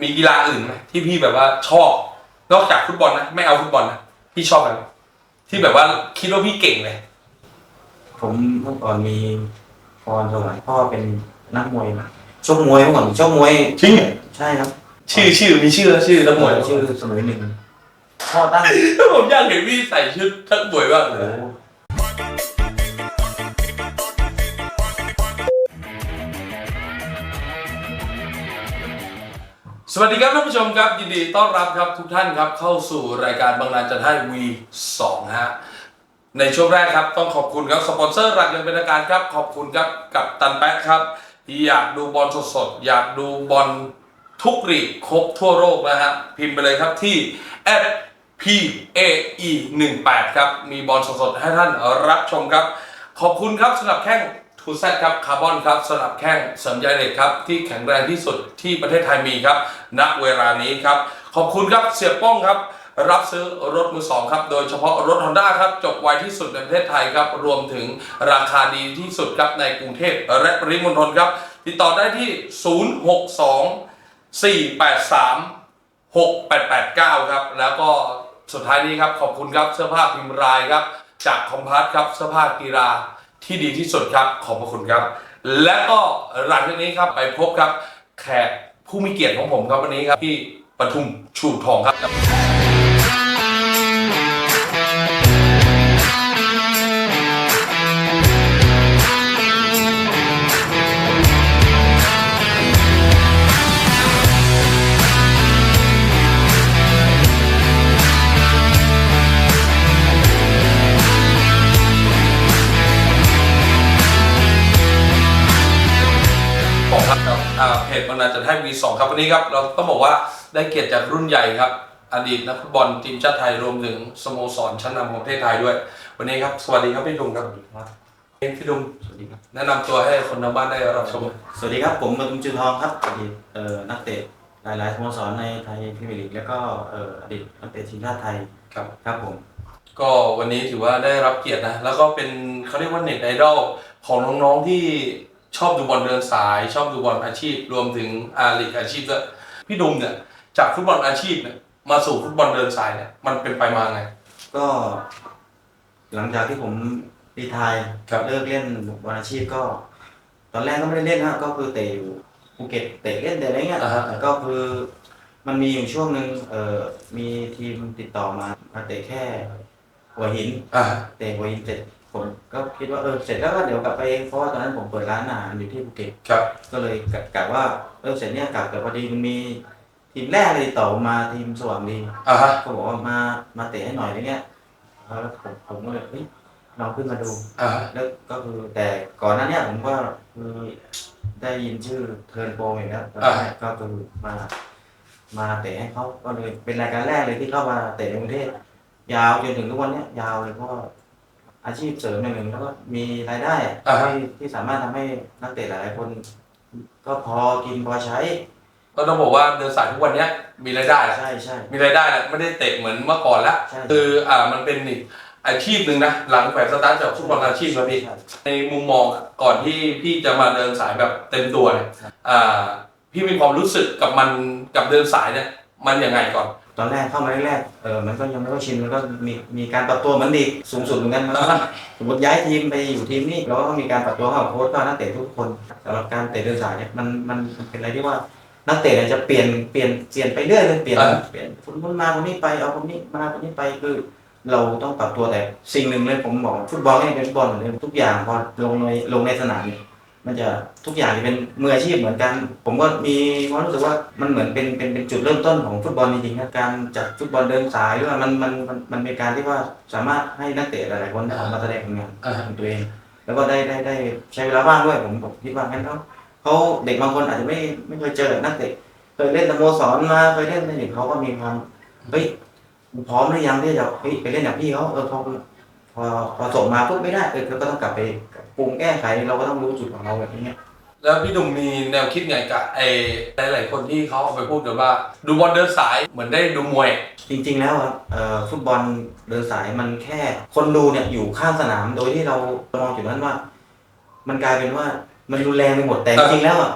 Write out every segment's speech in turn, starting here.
มีกีฬาอื่นไหมที่พี่แบบว่าชอบ นอกจากฟุตบอลนะไม่เอาฟุตบอลนะพี่ชอบอะไรที่แบบว่าคิดว่าพี่เก่งเลยผมเมื่อก่อนมีพรสวรรค์พ่อเป็นนักมวยมาชกมวยเมื่อก่อนชกมวยจริงใช่ครับ ชื่อชื่อมีชื่อแล้วชื่อนักมวยชื่อสมุยหนึ่งพ่อตั้งผมอยากเห็นพี่ใส่ชุดนักมวยบ้างเลโอ้ย สวัสดีครับท่านผู้ชมครับ ยินดีต้อนรับครับทุกท่านครับเข้าสู่รายการบางนานจัดให้ V2 ฮะในช่วงแรกครับต้องขอบคุณครับสปอนเซอร์หลักอย่างเป็นทางการครับ ขอบคุณครับกับตันแป๊ะครับที่อยากดูบอลสดๆอยากดูบอลทุกรีกครบทั่วโลกนะฮะพิมพ์ไปเลยครับที่ p a e 1 8ครับมีบอลสดๆให้ท่านรับชมครับ ขอบคุณครับสำหรับแข้ง ทูแซครับคาร์บอนครับสำหรับแข้งสริมใยเหล็กครับ ที่แข็งแรงที่สุดที่ประเทศไทยมีครับ ณเวลานี้ครับ ขอบคุณครับเสียป้องครับ รับซื้อรถมือสองครับ โดยเฉพาะรถ Honda ครับ จบไวที่สุดในประเทศไทยครับ รวมถึงราคาดีที่สุดครับในกรุงเทพและปริมณฑลครับ ติดต่อได้ที่ 062 483 6889 ครับ แล้วก็สุดท้ายนี้ครับ ขอบคุณครับเสื้อผ้าพิมพ์รายครับ จากคอมพาสครับเสื้อผ้ากีฬา ที่ดีที่สุดครับขอบพระคุณครับ และก็หลังจากนี้ครับไปพบครับแขกผู้มีเกียรติของผมครับวันนี้ครับพี่ปทุมชูทองครับ อ่าเพจบางนาจะให้ V2 ครับวันนี้ครับเราต้องบอกว่าได้เกียรติจากรุ่นใหญ่ครับอดีตนักฟุตบอลทีมชาติไทยรวมถึงสโมสรชั้นนำของประเทศไทยด้วย วันนี้ครับสวัสดีครับพี่ดุมครับครับพี่ดุมสวัสดีครับแนะนำตัวให้คนทางบ้านได้รับชมสวัสดีครับผมมาตุมจือทองครับอดีตเอ่อนักเตะหลายๆสโมสรในไทยพรีเมียร์ลีกแล้วก็เอ่ออดีตนักเตะทีมชาติไทยครับครับผม ก็วันนี้ถือว่าได้รับเกียรตินะ แล้วก็เป็นเขาเรียกว่าเน็ตไอดอลของน้องๆที่ ชอบดูบอลเดินสาย ชอบดูบอลอาชีพ รวมถึงอาลีกอาชีพด้วยพี่ดุมเนี่ยจากฟุตบอลอาชีพเนี่ยมาสู่ฟุตบอลเดินสายเนี่ยมันเป็นไปมาไง ก็ หลังจากที่ผมรีไทายครับ เลิกเล่นบอลอาชีพก็ ตอนแรกก็ไม่ได้เล่นนะก็คือเตะอยู่ภูเก็ตเตะเล่นแต่อะไรเงี้ยอ่าฮะ แต่ก็คือ มันมีอยู่ช่วงหนึ่งเอ่อมีทีมติดต่อมามาเตะแค่หัวหิน อ่าเตะหัวหินเสร็จ ผมก็คิดว่าเออเสร็จแล้วก็เดี๋ยวกลับไปเพราะว่าตอนนั้นผมเปิดร้านอาหารอยู่ที่ภูเก็ตครับ ก็เลยกะกะว่าเออเสร็จเนี่ยกลับแต่พอดีมันมีทีมแรกเลยติดต่อมาทีมสว่างดีอ่าฮะก็บอกว่ามามาเตะให้หน่อยอะไรเงี้ยแล้วผมผมก็เลยเฮ้ยลองขึ้นมาดู อ่าฮะ แล้วก็คือแต่ก่อนหน้าเนี้ผมก็คือได้ยินชื่อเทิร์นโปรอย่างนี้ยตอนแรกก็คือมา มาเตะให้เขาก็เลยเป็นรายการแรกเลยที่เข้ามาเตะในกรุงเทพยาวจนถึงทุกวันเนี้ยยาวเลยเพราะว่า อาชีพเสริมอย่างหนึ่งแล้วก็มีรายได้อะอ่าฮะ ที่ที่สามารถทำให้นักเตะหลายๆคน ก็พอกินพอใช้ก็ต้องบอกว่าเดินสายทุกวันเนี้ยมีรายได้แหละใช่ใช่ มีรายได้แหละไม่ได้เตะเหมือนเมื่อก่อนละใช่ คืออ่ามันเป็นอีกอาชีพหนึ่งนะหลังแขวนสตาร์ทจากฟุตบอลอาชีพนะพี่ใช่ในมุมมองอะก่อนที่พี่จะมาเดินสายแบบเต็มตัวเนี่ยครับอ่าพี่มีความรู้สึกกับมันกับเดินสายเนี่ย มันยังไงก่อน ตอนแรกเข้ามาแรกๆเออมันก็ยังไม่ค่อยชินมันก็มีมีการปรับตัวเหมือนเด็กสูงสุดเหมือนกันมันก็สมมติย้ายทีมไปอยู่ทีมนี้เราก็ต้องมีการปรับตัวเข้ากับโค้ชก็นักเตะทุกคนสำหรับการเตะเดินสายเนี่ยมันมันมันเป็นอะไรที่ว่านักเตะเนี่ยจะเปลี่ยนเปลี่ยนเปลี่ยนไปเรื่อยเลยเปลี่ยนอ่าเปลี่ยนคนนู้นมาคนนี้ไปเอาคนนี้มาคนนี้ไปคือเราต้องปรับตัวแต่สิ่งหนึ่งเลยผมบอกฟุตบอลเนี่ยเป็นฟุตบอลเหมือนเดิมทุกอย่างพอลงในลงในสนามเนี่ย มันจะทุกอย่างจะเป็นมืออาชีพเหมือนกัน ผมก็มีความรู้สึกว่ามันเหมือนเป็นเป็นเป็นจุดเริ่มต้นของฟุตบอลจริงๆนะการจัดฟุตบอลเดินสายหรือว่ามันมันมันมันเป็นการที่ว่าสามารถให้นักเตะหลายๆคนออกมาแสดงผลงานของตัวเอง แล้วก็ได้ได้ได้ใช้เวลาว่างด้วยผมผมคิดว่างั้นเขาเขาเด็กบางคนอาจจะไม่ไม่เคยเจอนักเตะเคยเล่นสโมสรมาเคยเล่นในเด็กเขาก็มีความเฮ้ยพร้อมหรือยังที่จะเฮ้ยไปเล่นกับพี่เขาเออพอพอพอส่งมาปุ๊บไม่ได้เออเราก็ต้องกลับไป ปรุงแก้ไขเราก็ต้องรู้จุดของเราแบบนี้แล้วพี่ดุมมีแนวคิดไงกับไอ้หลายๆคนที่เขาเอาไปพูดกันว่า ดูบอลเดินสายเหมือนได้ดูมวย จริงๆแล้วครับเอ่อฟุตบอลเดินสายมันแค่คนดูเนี่ยอยู่ข้างสนามโดยที่เรามองจุดนั้นว่า มันกลายเป็นว่ามันรุนแรงไปหมดแต่จริงๆแล้วอะ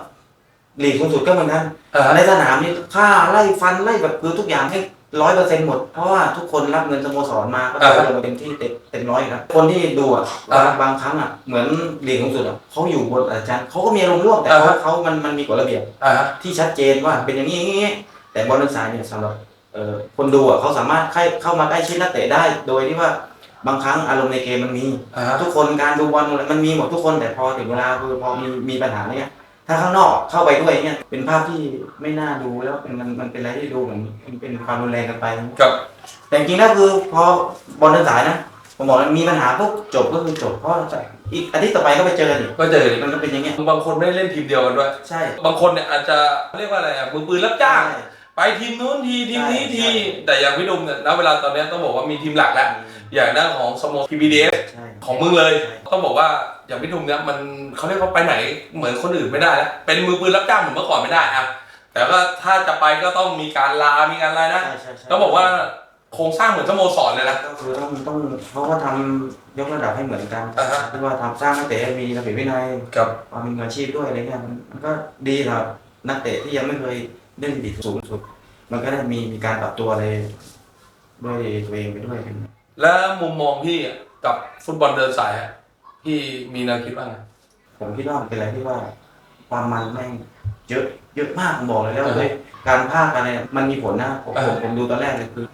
ลีกสูงสุดก็เหมือนกันอ่าฮะในสนามนี่ฆ่าไล่ฟันไล่แบบคือทุกอย่างให้ ร้อยเปอร์เซ็นต์หมด เพราะว่าทุกคนรับเงินสโมสรมาก็อ่าต้องฮะลงเต็มที่เต็มเต็มร้อยอยู่แล้วคนที่ดูอะอ่าบางบางครั้งอะเหมือนลีกสูงสุดอะเขาอยู่บนอาจารย์เขาก็มีอารมณ์ร่วมแต่อ่าเขาฮะเขามันมันมีกฎระเบียบอ่าฮะที่ชัดเจนว่าเป็นอย่างนี้อย่างนี้แต่บอลนักสายเนี่ยสำหรับเอ่อคนดูอะเขาสามารถเข้าเข้ามาใกล้ชิดนักเตะได้ โดยที่ว่าบางครั้งอารมณ์ในเกมมันมีอ่าฮะทุกคนการดูบอลอะไรมันมีหมดทุกคนแต่พอถึงเวลาคือพอมีมีปัญหาเนี่ย ถ้าข้างนอกเข้าไปด้วยเนี่ยเป็นภาพที่ไม่น่าดูแล้วเป็นมันมันเป็นอะไรที่ดูเหมือนมันเป็นความรุนแรงกันไปกับ แต่จริงๆแล้วคือพอบอลเดินสายนะผมบอกเลยมีปัญหาปุ๊บจบก็คือจบเพราะอีกอาทิตย์ต่อไปก็ไปเจอกันอีกก็เจออีกมันก็เป็นอย่างเงี้ยบางคนไม่ได้เล่นทีมเดียวกันด้วย ใช่ บางคนเนี่ยอาจจะเรียกว่าอะไรอะมือปืนรับจ้างใช่ ไปทีมนู้นทีทีมนี้ใช่ที ใช่ แต่อย่างพี่ดุมเนี่ยณเวลาตอนเนี้ยต้องบอกว่ามีทีมหลักแล้ว อย่างด้านของสโมสร PBDS ใช่ของมึงเลย ใช่ต้องบอกว่าอย่างพี่ดุมเนี่ยมันเขาเรียกว่าไปไหนเหมือนคนอื่นไม่ได้แล้วเป็นมือปืนรับจ้างเหมือนเมื่อก่อนไม่ได้อะแต่ก็ถ้าจะไปก็ต้องมีการลา มีการอะไรนะ ใช่ใช่ใช่ต้องบอกว่าโครงสร้างเหมือนสโมสรเลยนะ ก็คือต้องต้องเขาก็ทำยกระดับให้เหมือนกันอ่าฮะ ที่ว่าทำสร้างนักเตะให้มีระเบียบวินัยกับ ความมีมืออาชีพด้วยอะไรเงี้ยมันมันก็ดีสำหรับนักเตะที่ยังไม่เคย เล่นลีกสูงสุด มันก็ได้มีมีการปรับตัวอะไรด้วยตัวเองไปด้วยและมุมมองพี่อะกับฟุตบอลเดินสายอะพี่มีแนวคิดว่าไง ผมคิดว่ามันเป็นอะไรที่ว่าความมันแม่งเยอะเยอะมากผมบอกเลยแล้วอ่าฮะเลยการภาคกันเนี่ยมันมีผลนะผมอ่าผมผมดูตอนแรกเลยคือ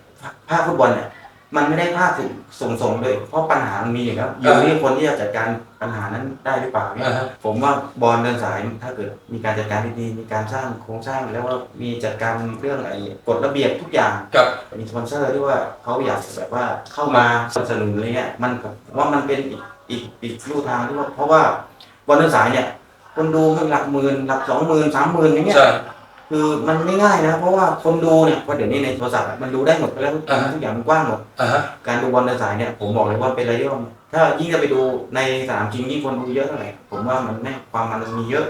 ภาคฟุตบอลเนี่ย มันไม่ได้ภาคถึงส่งส่งๆเลยเพราะปัญหามันมีอยู่แล้วอยู่ที่คนที่จะจัดการปัญหานั้นได้หรือเปล่าเนี่ยอ่าฮะผมว่าบอลเดินสายถ้าเกิดมีการจัดการดีๆมีการสร้างโครงสร้างแล้วว่ามีจัดการเรื่องไอ้กฎระเบียบทุกอย่างกับมีสปอนเซอร์ที่ว่าเขาอยากแบบว่าเข้ามาสนับสนุนอะไรเงี้ยมันผมว่ามันเป็นอีกอีกอีกลู่ทางที่ว่าเพราะว่าบอลเดินสายเนี่ยคนดูมันหลักหมื่นหลักสองหมื่นสามหมื่นอย่างเงี้ยใช่ คือมันไม่ง่ายนะ เพราะว่าคนดูเนี่ยเพราะเดี๋ยวนี้ในโทรศัพท์อะมันดูได้หมดไปแล้วอ่าฮะ ทุกอย่างมันกว้างหมด อ่าฮะ การดูบอลเดินสายเนี่ยผมบอกเลยว่าเป็นอะไรที่ว่าถ้ายิ่งจะไปดูในสนามจริงยิ่งคนดูเยอะเท่าไหร่ผมว่ามันแม่งความมันมีเยอะ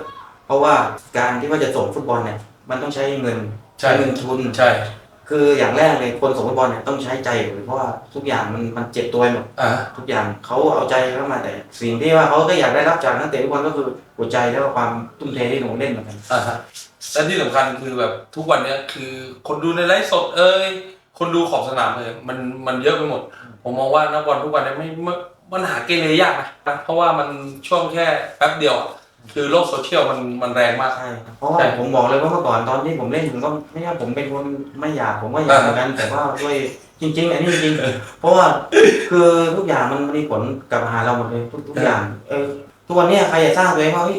เพราะว่าการที่ว่าจะส่งฟุตบอลเนี่ยมันต้องใช้เงินใช่ เงินทุน ใช่คืออย่างแรกเลยคนส่งฟุตบอลเนี่ยต้องใช้ใจเลยเพราะว่าทุกอย่างมันมันเจ็บตัวไปหมดอ่าฮะทุกอย่างเขาเอาใจเข้ามาแต่สิ่งที่ว่าเขาก็อยากได้รับจากนักเตะฟุตบอลก็คือหัวใจแล้วก็ความทุ่มเทที่ลงเล่นเหมือนกัน อ่าฮะ และที่สำคัญคือแบบทุกวันเนี้ยคือคนดูในไลฟ์สดเอ่ยคนดูขอบสนามเอ่ยมันมันเยอะไปหมด ผมมองว่านักบอลทุกวันเนี้ไม่ไม่มันหาเกเรยากนะเพราะว่ามันช่วงแค่แป๊บเดียวอะคือโลกโซเชียลมันมันแรงมาก ใช่เพราะว่าใช่ผมบอกเลยว่าเมื่อก่อนตอนที่ผมเล่นผมก็ไม่ใช่ผมเป็นคนไม่อยากผมก็อยากเหมือนกันแต่ว่าด้วยจริง ๆ อันนี้จริงๆเพราะว่าคือทุกอย่างมันมีผลกับหาเราหมดเลยทุกทุกอย่าง เออทุกวันเนี้ยใครจะสร้างตัวเองว่าเฮ้ย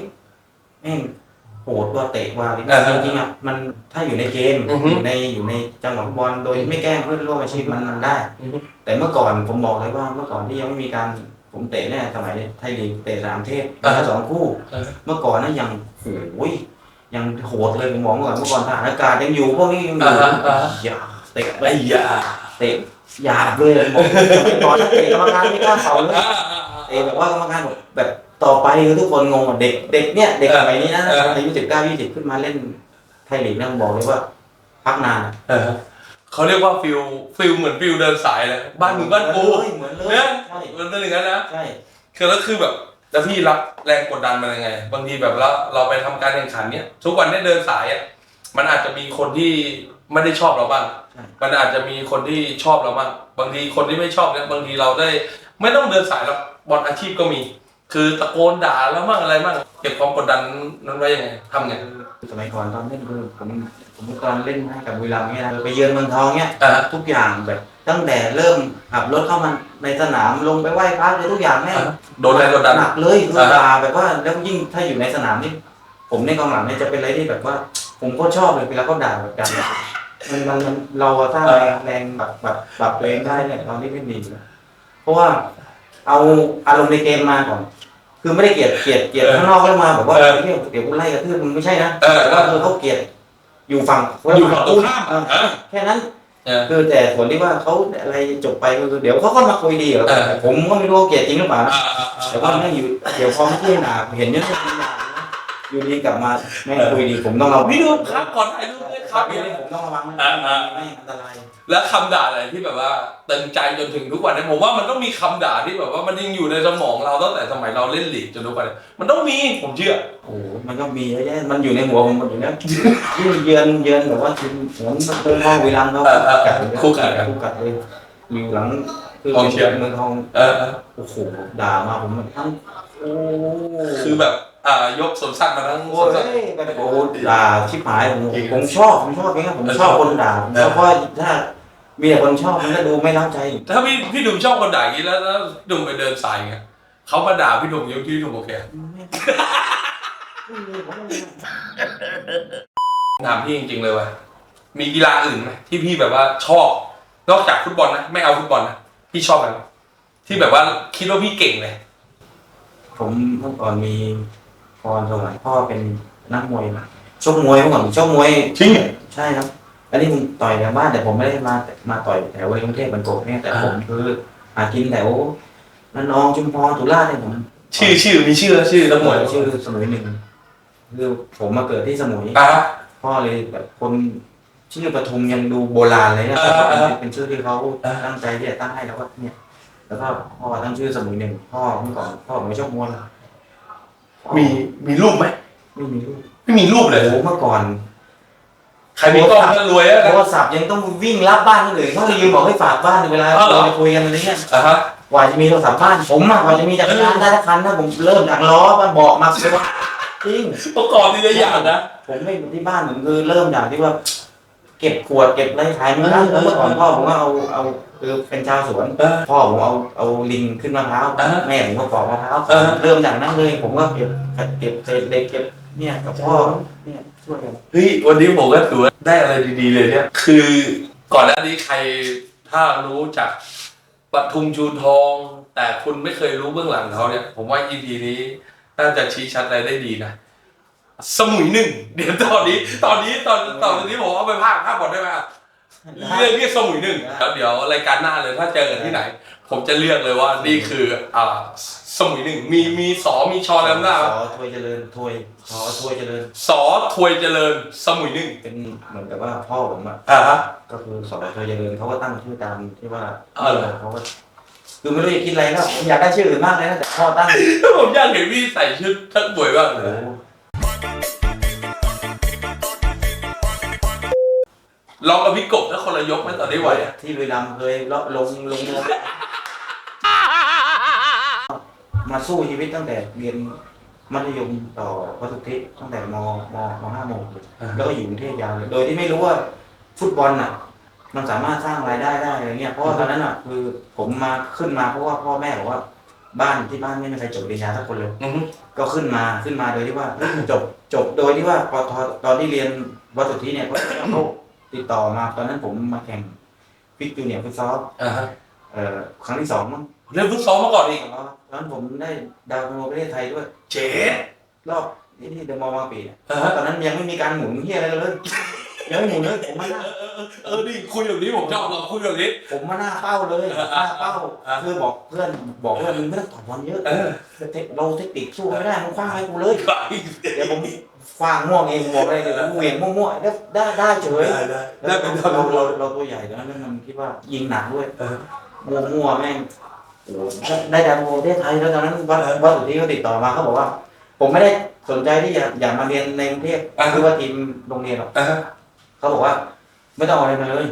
แม่ง โหดว่าเตะว่าอะไรเงี้ยอ่าจริงๆอะมันถ้าอยู่ในเกมอือฮึ อยู่ในอยู่ในจังหวะฟุตบอลโดยไม่แกล้งเพื่อนร่วมอาชีพมันมันได้อือฮึแต่เมื่อก่อนผมบอกเลยว่าเมื่อก่อนที่ยังไม่มีการผมเตะเนี่ยสมัยไทยลีกเตะสามเทพอ่าฮะสองคู่ อ่าเมื่อก่อนนั้นยังโอ้ยยังโหดเลยผมบอกเมื่อก่อนเมื่อก่อนทหารอากาศยังอยู่พวกนี้ยังอยู่อ่าฮะอ่าฮะอย่าเตะไปไอ้ยาเตะหยาบเลยผมบอกตอนนั้นเตะกรรมการไม่กล้าเป่าเลย อ่าอ่าอ่าเตะแบบว่ากรรมการบอกแบบ ต่อไปคือทุกคนงงอะเด็กเด็กเนี่ยเด็กเออสมัยนี้นะเออ อายุสิบเก้ายี่สิบขึ้นมาเล่นไทยลีกนะผมบอกเลยว่า พักนานเออเขาเรียกว่าฟิลฟิลเหมือนฟิลเดินสายเลยบ้านมึงบ้านกูเหมือนเลยเนี่ยใช่มันเป็นอย่างนั้นนะใช่ คือแล้วคือแบบแล้วพี่รับแรงกดดันมันยังไง บางทีแบบเราเราไปทำการแข่งขันเนี้ยทุกวันเนี้ยเดินสายอะมันอาจจะมีคนที่ไม่ได้ชอบเราบ้างมันอาจจะมีคนที่ชอบเราบ้างบางทีคนที่ไม่ชอบเนี่ยบางทีเราได้ ไม่ต้องเดินสายหรอกบอลอาชีพก็มี คือตะโกนด่าแล้วมั่งอะไรมั่งเก็บความกดดันนั้นไว้ยังไงทำไงสมัยก่อนตอนเล่นคือผมผมตอนเล่นให้กับบุรีรัมย์เนี่ยนะไปเยือนเมืองทองเนี่ยอ่าทุกอย่างแบบ ตั้งแต่เริ่มขับรถเข้ามาในสนามลงไปไหว้พระเลยทุกอย่างแม่ง โดนแรงกดดัน หนักเลยคืออ่าด่าแบบว่าแล้วยิ่งถ้าอยู่ในสนามนี่ผมในกองหลังเนี่ยจะเป็นอะไรที่แบบว่า ผมก็ชอบเลยเวลาเขาด่าแบบกันมันมันมันเราสร้างแรงแรงแบบแบบปรับตัวเองได้เนี่ยตอนที่เล่นดีนะเพราะว่าเอาอารมณ์ในเกมมาก่อน คือไม่ได้เกลียดเกลียดเกลียดเออข้างนอกแล้วมาแบบว่าเออเฮ้ยเดี๋ยวกูไล่กระทืบมึงไม่ใช่นะเออแต่ว่าคือเขาเกลียดอยู่ฝั่งอยู่ฝั่งตรงข้ามเอออะแค่นั้นเออคือแต่ส่วนที่ว่าเขาอะไรจบไปก็คือเดี๋ยวเขาก็มาคุยดีกับเราเออแต่ผมก็ไม่รู้ว่าเกลียดจริงหรือเปล่านะอ่าอ่าอ่าแต่ว่าไม่อยู่เดี๋ยวพอไม่ที่ด่าเห็นเยอะๆด่านะ อยู่ดีกลับมาไม่คุยดีผมต้องระวังพี่ดูครับก่อนถ่ายรูปด้วยครับอยู่ดีผมต้องระวังนะอ่าอ่าไม่อันตรายแล้วคำด่าอะไรที่แบบว่าเตึงใจจนถึงทุกวันนี้ผมว่ามันต้องมีคำด่าที่แบบว่ามันยังอยู่ในสมองเราตั้งแต่สมัยเราเล่นลีกจนทุกวันนี้มันต้องมีผมเชื่อโอ้โหมันก็มีเยอะแยะมันอยู่ในหัวผมหมดอยู่แล้วยิ่งเยือนเยือนแบบว่าทีมเหมือนเมืองทองวีรังเขาเออเออเออเลยคู่กัดกันคู่กัดเลยอยู่หลังคือกองเชียร์เมืองทองเออเออโอ้โหด่ามาผมแบบทั้งโอ้คือแบบ อ่ายกสวนสัตว์มาทั้งสโอ้วนสัตว์ยแบบโอ้ด่าชิบหายผมจริงผมชอบผมชอบอย่างเงี้ยผมชอบคนด่าผมชอบเพราะว่าถ้ามีแต่คนชอบมันก็ดูไม่รักใจ ถ้าพี่พี่ดุมชอบคนด่าอย่างนี้แล้วแล้วดุมไปเดินสายไงเขามาด่าพี่ดุมอยังที่พี่ดุมโอเคถามพี่จริงๆเลยว่ามีกีฬาอื่นไหมที่พี่แบบว่าชอบ นอกจากฟุตบอลนะไม่เอาฟุตบอลนะพี่ชอบอะไรที่แบบว่าคิดว่าพี่เก่งเลยผมเมื่อก่อนมี พรสวรรค์พ่อเป็นนักมวยมาชกมวยเมื่อก่อนผมชกมวยจริงใช่ครับอันนี้ผมต่อยแถวบ้านแต่ผมไม่ได้มามาต่อยแถวกรุงเทพบรรโกเนี่ยแต่ผมคือหากินแถวระนองชุมพรสุราษฎร์เนี่ยผมชื่อชื่อมีชื่อแล้วชื่อนักมวยชื่อสมุยหนึ่งคือผมมาเกิดที่สมุยอะพ่อเลยแบบคนชื่อปทุมยังดูโบราณเลยนะเออเออเป็นชื่อที่เขาเออตั้งใจที่จะตั้งให้แล้วก็เนี่ยแล้วก็พ่อตั้งชื่อสมุยหนึ่งพ่อเมื่อก่อนพ่อผมไม่ชอบมวย มีมีรูปไหมไม่มีลูกไม่มีรูปเลย โอ้โหเมื่อก่อนใครมีกล้องก็รวยแล้วโทนะรศัพท์ยังต้องวิ่งรับบ้านคนอื่นเขาจะยืมบอกให้ฝากบ้านเวลาอ้าวเหรอ เราไปคุยกันอะไรเงี้ยอะฮะ กว่าจะมีโทรศัพท์บ้านผมอะกว่าจะมีจักรยานได้ละคันนะผมเริ่มจากล้อมาเบาะมาเสื้อจริง ประกอบทีละอย่างนะ ผมไม่ที่บ้านผมคือเริ่มจากที่ว่า เก็บขวดเก็บอะไรขายมันได้เออเมื่อก่อนพ่อผมก็เอาเอา คือเป็นชาวสวนเออ พ่อผมเอาเอาลิงขึ้นมะพร้าวอ่าแม่ผมก็ปอกมะพร้าวเออ เริ่มจากนั้นเลย ผมก็เก็บเก็บเศษเหล็กเก็บเนี่ยกับพ่อเนี่ยช่วยกันเฮ้ยวันนี้ผมก็ถือว่าได้อะไรดีๆเลยเนี่ย คือก่อนหน้านี้ใครถ้ารู้จักปทุมชูทอง แต่คุณไม่เคยรู้เบื้องหลังเขาเนี่ย ผมว่า EP นี้น่าจะชี้ชัดอะไรได้ดีนะ สมุยหนึ่งเดี๋ยวตอนนี้ ตอนนี้ตอนตอนนี้ผมเอาไปภาคภาคบอลได้ไหมอะ เรียกเรียกสมุยหนึ่งแล้วเดี๋ยวรายการหน้าเลยถ้าเจอกันที่ไหน ผมจะเรียกเลยว่านี่คืออ่าสมุยหนึ่งมีมีสอมีชอแล้วหน้าสอถวยเจริญถวยสอถวยเจริญสอถวยเจริญสมุยหนึ่งเป็นเหมือนกับว่าพ่อผมอะอ่าฮะก็คือสอถวยเจริญเขาก็ตั้งชื่อตามที่ว่าอ๋อเหรอเขาก็คือไม่รู้จะคิดอะไรแล้วผมอยากได้ชื่ออื่นมากเลยนะแต่พ่อตั้งผมอยากเห็นพี่ใส่ชุดทักบวยบ้างโอ้เลย ลองกับพี่กบถ้าคนละยกไหมตอนนี้ไหวอะที่บุรีรัมย์เคยลงลงลงลงมาสู้ชีวิตตั้งแต่เรียนมัธยมต่อวัตุเทศตั้งแต่มมมห้าโมงเลยแล้วก็อยู่กรุงเทพยาวเลยโดยที่ไม่รู้ว่าฟุตบอลน่ะ มันสามารถสร้างรายได้ได้อะไรเงี้ยเพราะว่าตอนนั้นอะคือผมมาขึ้นมาเพราะว่าพ่อแม่บอกว่า บ้านที่บ้านไม่มีใครจบปริญญาสักคนเลย อือฮึก็ขึ้นมาขึ้นมาโดยที่ว่าจบจบโดยที่ว่าพอตอนตอนที่เรียนวัดสุทธิเนี่ยเขาเขา ติดต่อมาตอนนั้นผมมาแข่งฟิกจูเนียร์ฟุตซอลอ่าฮะเอ่อครั้งที่สองมั้งเล่นฟุตซอลมาก่อนอีกตอนนั้นผมได้ดาวโนประเทศไทยด้วย เจ๊รอบที่ที่เดอะมอลล์บางปีเนี่ยอ่าฮะตอนนั้นยังไม่มีการหมุนเฮียอะไรเลยยังไม่หมุนเลยผมมาหน้าเออเออเออนี่คุยแบบนี้ผมชอบเราคุยแบบนี้ ผมมาหน้าเป้าเลยหน้าเป้าอ่าคือบอกเพื่อนบอกเพื่อนมึงไม่ต้องต่อบอลเยอะเออเทคเราเทคนิคสู้ไม่ได้มึงคว้างให้กูเลยเดี๋ยวผม ฟางม่วงเองบอกเลยเลยวผมเหวี่ยงมั่วๆได้ได้ได้เฉยได้ได้ได้เป็นเราเราเราเราตัวใหญ่แล้วมันคิดว่ายิงหนักด้วยมั่วมั่วงแม่งได้ดาวโประเทศไทยแล้วตอนนั้นวัดวัดสุทธิเขาติดต่อมาเขาบอกว่า ผมไม่ได้สนใจที่จะอยากมาเรียนในกรุงเทพคือว่าทีมโรงเรียนหรอกเขาบอกว่า ไม่ต้องอะไรมาเลย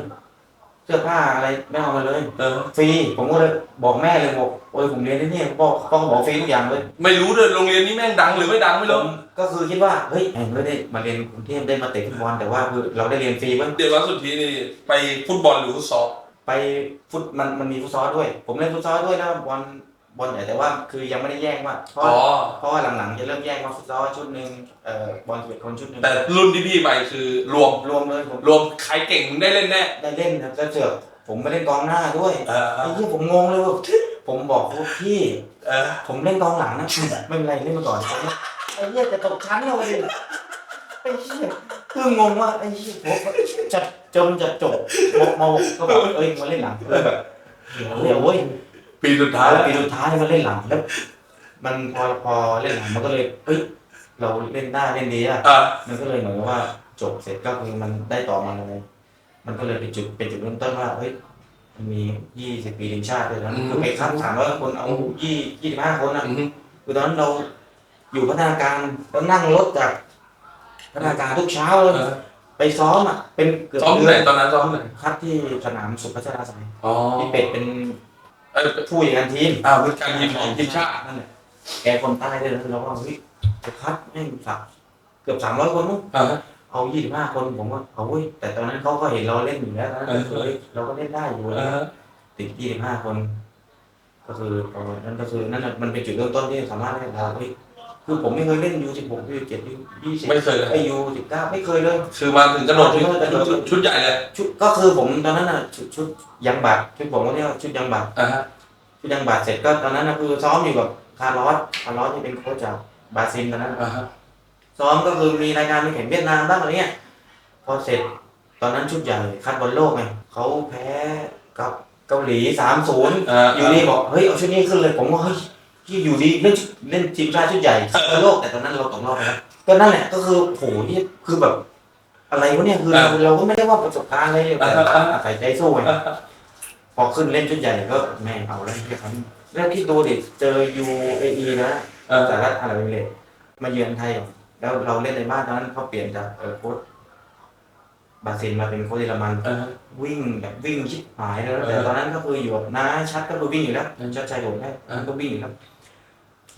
เสื้อผ้าอะไรไม่เอามาเลยเออ ฟรีผมก็เลยบอกแม่เลยบอกโอ้ยผมเรียนที่นี่พ่อพ่อก็บอกฟรีทุกอย่างเลยไม่รู้เลยโรงเรียนนี้แม่งดังหรือไม่ดังไม่รู้ผมก็คือคิดว่าเฮ้ยแม่งไม่ได้มาเรียนกรุงเทพได้มาเตะฟุตบอลแต่ว่าคือเราได้เรียนฟรีเว้ยเดี๋ยววันสุดทีนี่ไปฟุตบอลหรือฟุตซอลไปฟุตมันมันมีฟุตซอลด้วย ผมเล่นฟุตซอลด้วยแล้วบอล บอลใหญ่แต่ว่าคือยังไม่ได้แยกว่าเพราะอ๋อ เพราะว่าหลังๆจะเริ่มแยกว่าฟุตซอลชุดหนึ่งเอ่อบอลสิบเอ็ดคนชุดหนึ่งแต่รุ่นที่พี่ไปคือรวม รวมเลยผมรวมใครเก่งมึงได้เล่นแน่ได้เล่นครับแล้วเสือกผมไม่เล่นกองหน้าด้วยเออไอ้ที่ผมงงเลยว่าผมบอกว่าพี่ เออผมเล่นกองหลังนะ ไม่เป็นไรเล่นมาก่อนไอ้เหี้ยจะตกชั้นเราเลยไอ้เหี้ยคืองงว่าไอ้เหี้ยผมจะจนจะจบมมหกก็บอกเอ้ยมาเล่นหลังเออแบบเดี๋ยวเดี๋ยวเว้ย ปีสุดท้ายแล้วปีสุดท้ายมาเล่นหลังแล้ว มันพอพอเล่นหลังมันก็เลยเอ้ยเราเล่นได้เล่นดีอะอ่ามันก็เลยเหมือนกับว่าจบเสร็จก็คือมันได้ต่อมาเลยมันก็เลยเป็นจุดเป็นจุดเริ่มต้นว่าเฮ้ยมันมียี่สิบปีทีมชาติเลยนะคือไปคัดสามร้อยคนเอายี่ยี่สิบห้าคนอะอืมคือตอนนั้นเราอยู่พัฒนาการแล้วนั่งรถจากพัฒนาการทุกเช้าเลยเออไปซ้อมอะเป็นเกือบซ้อมที่เดืไหนอนตอนนั้นซ้อมที่ไหนคัดที่สนามสุพัชราสัยอ๋อพี่เป็ดเป็น เออผู้จัดการทีมอ่าเป็นการทีมของทีมชาตินั่นแหละแกคนใต้ด้วยแล้วเราว่าเฮ้ยจะคัดแม่งสักเกือบสามร้อยคนมั้งอ่าเอายี่สิบห้าคนผมว่าเอาเว้ยแต่ตอนนั้นเขาก็เห็นเราเล่นอยู่แล้วตอนนั้นเออเฮ้ยเราก็เล่นได้อยู่อ่าติดยี่สิบห้าคน ก็คือตอนนั้นก็คือนั่นน่ะมันเป็นจุดเริ่มต้นที่สามารถให้เราเฮ้ย คือผมไม่เคยเล่นยูสิบหกยูสิบเจ็ดยูยี่สิบไม่เคยเลย ไอยูสิบเก้าไม่เคยเลย คือมาถึงกระโดดชุดชุดชุดใหญ่เลยชุดก็คือผมตอนนั้นน่ะชุดชุดยังบัตรชุดผมก็เรียกว่าชุดยังบัตรอ่าฮะชุดยังบัตรเสร็จก็ตอนนั้นน่ะคือซ้อมอยู่กับคาร์ลอสคาร์ลอสที่เป็นโค้ชจากบราซิลตอนนั้นน่ะอ่าฮะซ้อมก็คือมีรายการไปแข่งเวียดนามบ้างอะไรเงี้ยพอเสร็จตอนนั้นชุดใหญ่คัดบอลโลกไงเขาแพ้กับเกาหลีสามศูนย์อ่าอยู่นี่บอกเฮ้ยเอาชุดนี้ขึ้นเลยผมว่าเฮ้ย ที่อยู่ดีเล่นเล่นทีมชาติชุดใหญ่คัดบอลโลกแต่ตอนนั้นเราตกรอบไปแล้วก็นั่นแหละก็คือโหนี่คือแบบ อะไรวะเนี่ยคือเราเราก็ไม่ได้ว่าประสบการณ์อะไรเลยแต่อาศัยใจสู้ไงอ่าฮะพอขึ้นเล่นชุดใหญ่ก็แม่งเอาแล้วที่ครับแล้วคิดดูดิเจอ UAE นะอ่าสหรัฐอาหรับเอมิเรตส์มาเยือนไทยก่อนแล้วเราเล่นในบ้านตอนนั้นเขาเปลี่ยนจากเออโค้ชบราซิลมาเป็นโค้ชเยอรมันอ่าฮะวิ่งแบบวิ่งชิบหายแล้วเออแต่ตอนนั้นก็คืออยู่กับน้าชัดก็คือวิ่งอยู่แล้วอืมชัดชัยผมได้อ่าก็วิ่งอยู่แล้ว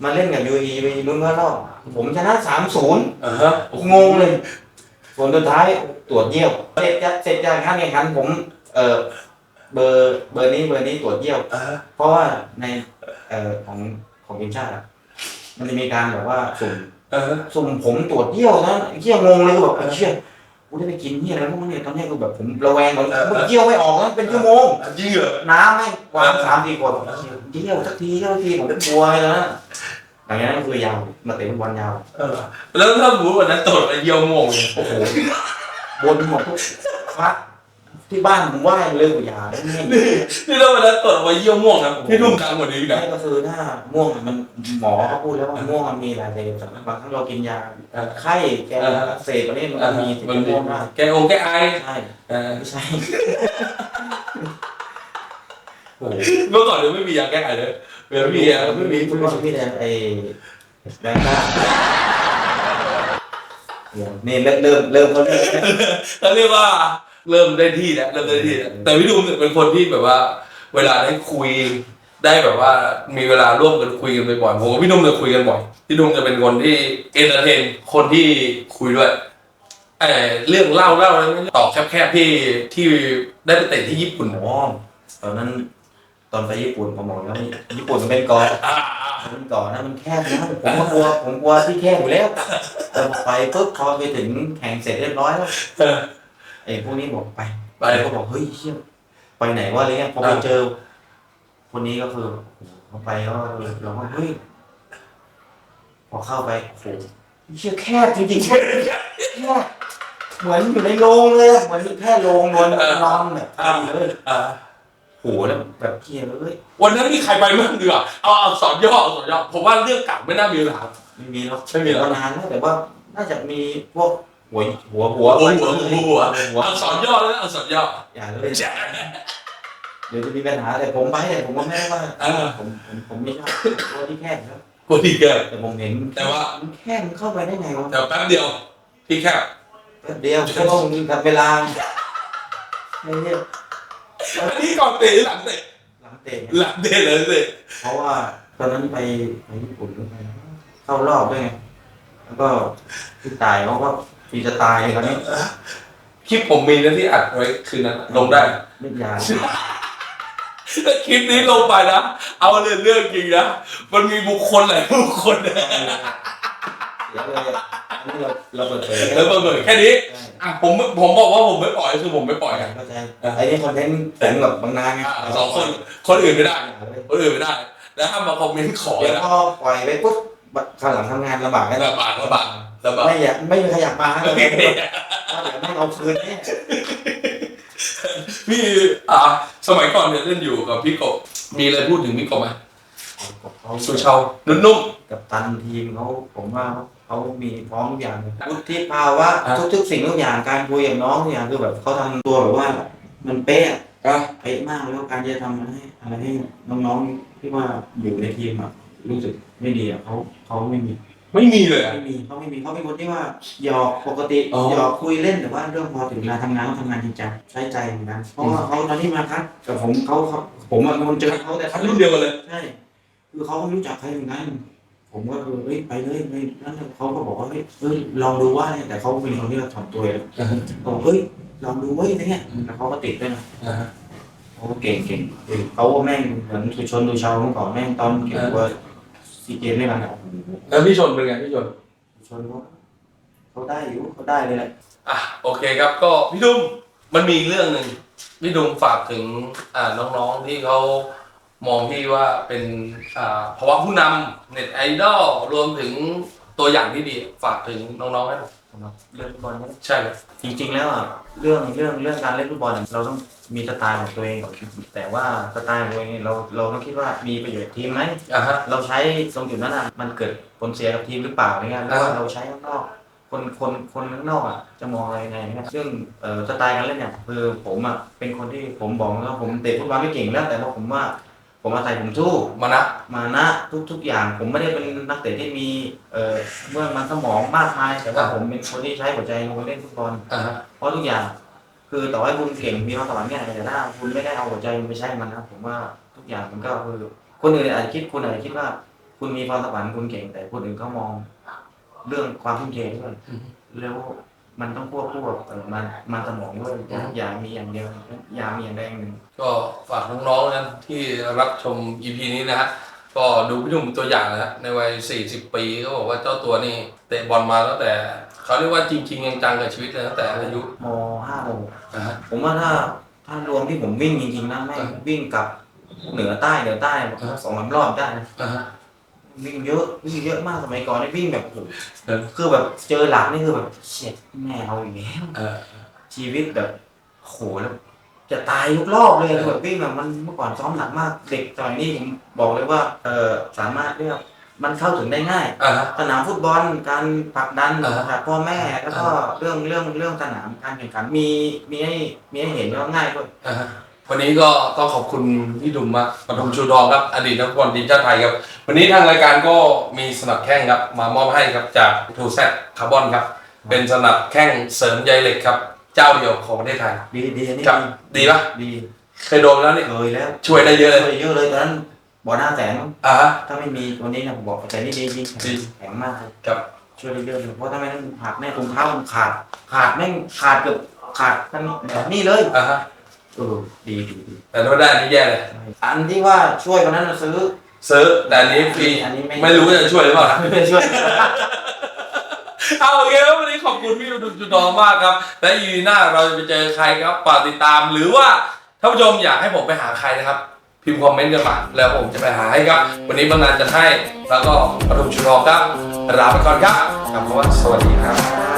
มาเล่นกับ UAE ไปลุ้นว่ารอบผมชนะสามศูนย์อ่าฮะงงเลยผลสุดท้ายตรวจเยี่ยว เสร็จจากเสร็จจากการแข่งขันผมเออเบอร์เบอร์นี้เบอร์นี้ตรวจเยี่ยว อ่าฮะเพราะว่าในเอ่อของของทีมชาติอะมันจะมีการแบบว่าสุ่มอ่าฮะ สุ่มผมตรวจเยี่ยวนะเยี่ยวงงเลยก็แบบไอ้เชี่ย กูได้ไปกินที่อะไรพวกนี้ตอนนี้คือแบบผมระแวงเหมือนมันเยี่ยวไม่ออกนะเป็นชั่วโมงจริงเหรอน้ำไม่งวางสามสี่ขวดเยี่ยวสักทีเยี่ยวสักทีผมก็กลัวเลยนะหลังจากนั้นก็คือยาวมาเตะฟุตบอลยาวเออแล้วถ้าสมมติวันนั้นตรวจไปเยี่ยวโมงเนี่ยโอ้โหบนหมดทุกพระ ที่บ้านผมไหว้เลยกูอยาไม่นี่เราวันนั้นตรวจไปเยี่ยวม่วงนะพี่นุ่มกลางกว่านี้นะไม่ก็คือถ้าม่วงมันหมอเขาพูดแล้วว่าม่วงมันมีหลายสารบางครั้งเรากินยาอ่าไข้แกอักเสบอะไรมันก็มีติดมันม่วงได้แกองแกไอใช่เออไม่ใช่โอ้โหเมื่อก่อนเดี๋ยวไม่มียาแก้ไอเลยเดี๋ยวมีอะไม่ไม่มีมีฟุตบอลพี่แดงไอ้แบงก้าเนี่ยเริ่มเริ่มเริ่มเขาเริ่มเขาเรียกว่า เริ่มได้ที่แล้วเริ่มได้ที่แล้วแต่พี่ดุมเนี่ยเป็นคนที่แบบว่า เวลาได้คุยได้แบบว่ามีเวลาร่วมกันคุยกันบ่อยๆผมกับพี่ดุมจะคุยกันบ่อยพี่ดุมจะเป็นคนที่เอนเตอร์เทนคนที่คุยด้วยเออเรื่องเล่าเล่าแล้วตอบแคบๆที่ที่ได้ไปเตะที่ญี่ปุ่นอ๋อตอนนั้นตอนไปญี่ปุ่นผมบอกแล้วญี่ปุ่นมันเป็นเกาะอ่ามันเกาะนะมันแคบนะผมก็กลัวผมกลัวที่แคบอยู่แล้วแต่พอไปปุ๊บพอไปถึงแข่งเสร็จเรียบร้อยแล้วเออ ไอ้พวกนี้บอกไปไปไปก็บอกเฮ้ยเชี่ยไปไหนวะอะไรเงี้ยพอไปเจอ คนนี้ก็คือเขาไปก็เราก็เฮ้ยพอเข้าไปโอ้โหเชี่ยแคบจริงๆแคบเหมือนอยู่ในโรงเลยอะเหมือนแค่โรงนอนนอนแบบเลยอ่าโหแล้วแบบเที่ยเลยวันนั้นมีใครไปบ้างดีกว่าเอาเอาสอนย่อเอาสอนย่อผมว่าเรื่องเก่าไม่น่ามีหรอกไม่มีหรอกไม่มีหรอกนานแล้วแต่ว่าน่าจะมีพวก หัวหัวหัวหัวหัวหัวหัวหัวเอาสอนย่อแล้วเอาสอนย่ออย่าเลยเดี๋ยวจะมีปัญหาแต่ผมไปแต่ผมก็ไม่ได้ว่าเออผมผมผมไม่ชอบตัวที่แคบครับคนที่แก่แต่ผมเห็นแต่ว่ามันแคบมันเข้าไปได้ไงวะแต่แป๊บเดียวพี่แคบแป๊บเดียวแค่ต้องกับเวลาไอ้เนี่ยพี่ก่อนเตะหรือหลังเตะหลังเตะหลังเตะเลยเตะเพราะว่าตอนนั้นไปไปญี่ปุ่นด้วยไงเข้ารอบด้วยไงแล้วก็พี่ตายเขาก็ พี่จะตายเลยคราวนี้คลิปผมมีนะที่อัดไว้คืนนั้นลงได้ไม่ยาถ้าคลิปนี้ลงไปนะเอาเลยเรื่องจริงนะมันมีบุคคลหลายบุคคลนะเดี๋ยวเลยอันนี้เราเราเปิดเผยแล้วเปิดแค่นี้ใช่อะผมผมบอกว่าผมไม่ปล่อยคือผมไม่ปล่อยกันเข้าใจไอ้นี่คอนเทนต์ผมกับบางนาไงอะสองคนคนอื่นไม่ได้คนอื่นไม่ได้ แล้วถ้ามาคอมเมนต์ขอเดี๋ยวนะพอปล่อยไปปุ๊บข้างหลังทำงานลำบากกันลำบากลำบาก ลำบากไม่อยากไม่มีใครอยากมาเลยเดี๋ยวไม่เอาคืนแน่พี่อะสมัยก่อนเนี่ยเล่นอยู่กับพี่กบมีอะไรพูดถึงพี่กบไหมเขาสุชาวนุ่มกับตันทีมเขาผมว่าเขามีพร้อมทุกอย่างเลยวุฒิภาวะอะทุกๆสิ่งทุกอย่างการคุยกับน้องทุกอย่างคือแบบเขาทำตัวแบบว่า มันเป๊ะอะอะเป๊ะมากแล้วการจะทำอะไรให้อะไรให้น้องๆที่ว่าอยู่ในทีมอะรู้สึกไม่ดีอะเขาเขาไม่มี ไม่มีเลยอะ ไม่มีเขาไม่มีเขาเป็นคนที่ว่าหยอกปกติอ๋อหยอกคุยเล่นแต่ว่าเรื่องพอถึงเวลาทำงานเขาทำงานจริงจังใช้ใจเหมือนกันเพราะว่าเขาตอนที่มาคัดกับผมเขาเขาผมอะเป็นคนเจอเขาแต่คันรุ่นเดียวกันเลย ใช่คือเขาไม่รู้จักใครเหมือนกันผมก็คือเฮ้ยไปเลยไปนั่นเขาก็บอกว่าเฮ้ยเฮ้ยลองดูว่าเนี่ยแต่เขาเป็นคนที่ถ่อมตัวเลยบอกเฮ้ยลองดูเว้ยอะไรเงี้ยแล้วเขาก็ติดด้วยนะ อ่าฮะเขาก็เก่งเก่งเก่งเขาแม่งเหมือนสุชนดูชาวเมื่อก่อนแม่งตอนเก็บตัว ซีเกมด้วยกันอะโอ้โหแล้วพี่ชนเป็นไงพี่ชน ชนเขาเขาได้อยู่เขาได้เลยแหละอะโอเคครับก็พี่ดุมมันมีเรื่องหนึ่งพี่ดุมฝากถึงอ่าน้องๆที่เขามองพี่ว่าเป็นอ่าภาวะผู้นำเน็ตไอดอลรวมถึงตัวอย่างที่ดีฝากถึงน้องๆให้หน่อย สำหรับเรื่องฟุตบอลเนี่ยใช่ครับจริง ๆ แล้วอะเรื่องเรื่องเรื่องการเล่นฟุตบอลอะเราต้องมีสไตล์ของตัวเองก่อนแต่ว่าสไตล์ของตัวเองเนี่ยเราเราต้องคิดว่ามีประโยชน์กับทีมไหมอ่าฮะ เราใช้ตรงจุดนั้นอะมันเกิดผลเสียกับทีมหรือเปล่าอะไรเงี้ยหรือว่า เราใช้ข้างนอก คนคนคนข้างนอกอะจะมองอะไรยังไงเนี่ยซึ่งเอ่อสไตล์การเล่นเนี่ยคือผมอะเป็นคนที่ผมบอกว่าผมเตะฟุตบอลไม่เก่งแล้วแต่ว่าผมว่า ผมอาศัยผมสู้มานะมานะทุกทุกอย่าง ผมไม่ได้เป็นนักเตะที่มีเอ่อเมื่องมันสมองมากมาย แต่ว่าผมเป็นคนที่ใช้หัวใจลงไปเล่นฟุตบอลอ่าฮะเพราะทุกอย่าง คือต่อให้คุณเก่งมีความสามารถแค่ไหนแต่ถ้าคุณไม่ได้เอาหัวใจไปใช้มันนะผมว่าทุกอย่างมันก็คือคนอื่นอาจจะคิดคุณอาจจะคิดว่า คุณมีความสามารถคุณเก่ง แต่คนอื่นเขามอง เรื่องความทุ่มเทด้วยแล้ว มันต้องควบคู่กับเอ่อมันมันสมองด้วยอย่ามีอย่างเดียวอย่ามีอย่างใดอย่างหนึ่ง ก็ฝากน้องๆนั้นที่รับชม EP นี้นะฮะก็ดูพี่ดุมตัวอย่างนะฮะในวัย 40 ปีก็บอกว่าเจ้าตัวนี่เตะบอลมาตั้งแต่เขาเรียกว่าจริงๆจังๆกับชีวิตเลยตั้งแต่อายุมห้าโมอ่าฮะ ผมว่าถ้าถ้ารวมที่ผมวิ่งจริงๆนะแม่งอ่าวิ่งกลับเหนือใต้เหนือใต้อ่า สองสามรอบได้นะอ่าฮะ วิ่งเยอะวิ่งเยอะมากสมัยก่อนนี่วิ่งแบบโอ้โหเออ คือแบบเจอหลักนี่คือแบบเฉียดแม่เอาอย่างเงี้ยเออ ชีวิตแบบโหแล้วจะตายทุกรอบเลยคือแบบวิ่งแบบมันเมื่อก่อนซ้อมหนักมากเด็กสมัยนี้ผมบอกเลยว่าเออสามารถเรียกมันเข้าถึงได้ง่าย อ่าฮะ สนามฟุตบอลการผลักดันอ่าฮะจากพ่อแม่แล้วก็อ่า เรื่องเรื่องเรื่องสนามการแข่งขันมีมีให้มีให้เห็นว่าง่ายด้วยอ่าฮะ วันนี้ก็ต้องขอบคุณพี่ดุมมากปฐมชูทองครับ อดีตนักฟุตบอลทีมชาติไทยครับ วันนี้ทางรายการก็มีสนับแข้งครับ มามอบให้ครับจากทูแซคคาร์บอนครับ เป็นสนับแข้งเสริมใยเหล็กครับ เจ้าเดียวของประเทศไทยดีดีอันนี้ครับดีปะดีเคยโดนแล้วนี่เคยแล้วช่วยได้เยอะเลยช่วยเยอะเลยตอนนั้นบ่อหน้าแสนอ่าฮะถ้าไม่มีตัวนี้นะผมบอกแต่นี่ดีจริงดีแข็งมากเลยครับช่วยได้เยอะเลยเพราะถ้าไม่นั้นหักแน่ตรงเท้ามันขาด ขาดแม่งขาดเกือบขาดทั้งแบบนี้เลยอ่าฮะ เออดีดีดีแต่ถ้าได้อันนี้แย่เลยอันที่ว่าช่วยวันนั้นเราซื้อ ซื้อแต่อันนี้ฟรีอันนี้ไม่ ไม่รู้ว่าจะช่วยหรือเปล่านะ ไม่ช่วย เอาโอเคครับวันนี้ขอบคุณพี่ดุจุดองมากครับ และยีหน้าเราจะไปเจอใครครับฝากติดตามหรือว่าท่านผู้ชมอยากให้ผมไปหาใครนะครับ พิมพ์คอมเมนต์กันมาแล้วผมจะไปหาให้ครับ วันนี้บางนานจะให้แล้วก็ปฐมชุดทองครับลาไปก่อนครับคำว่าสวัสดีครับ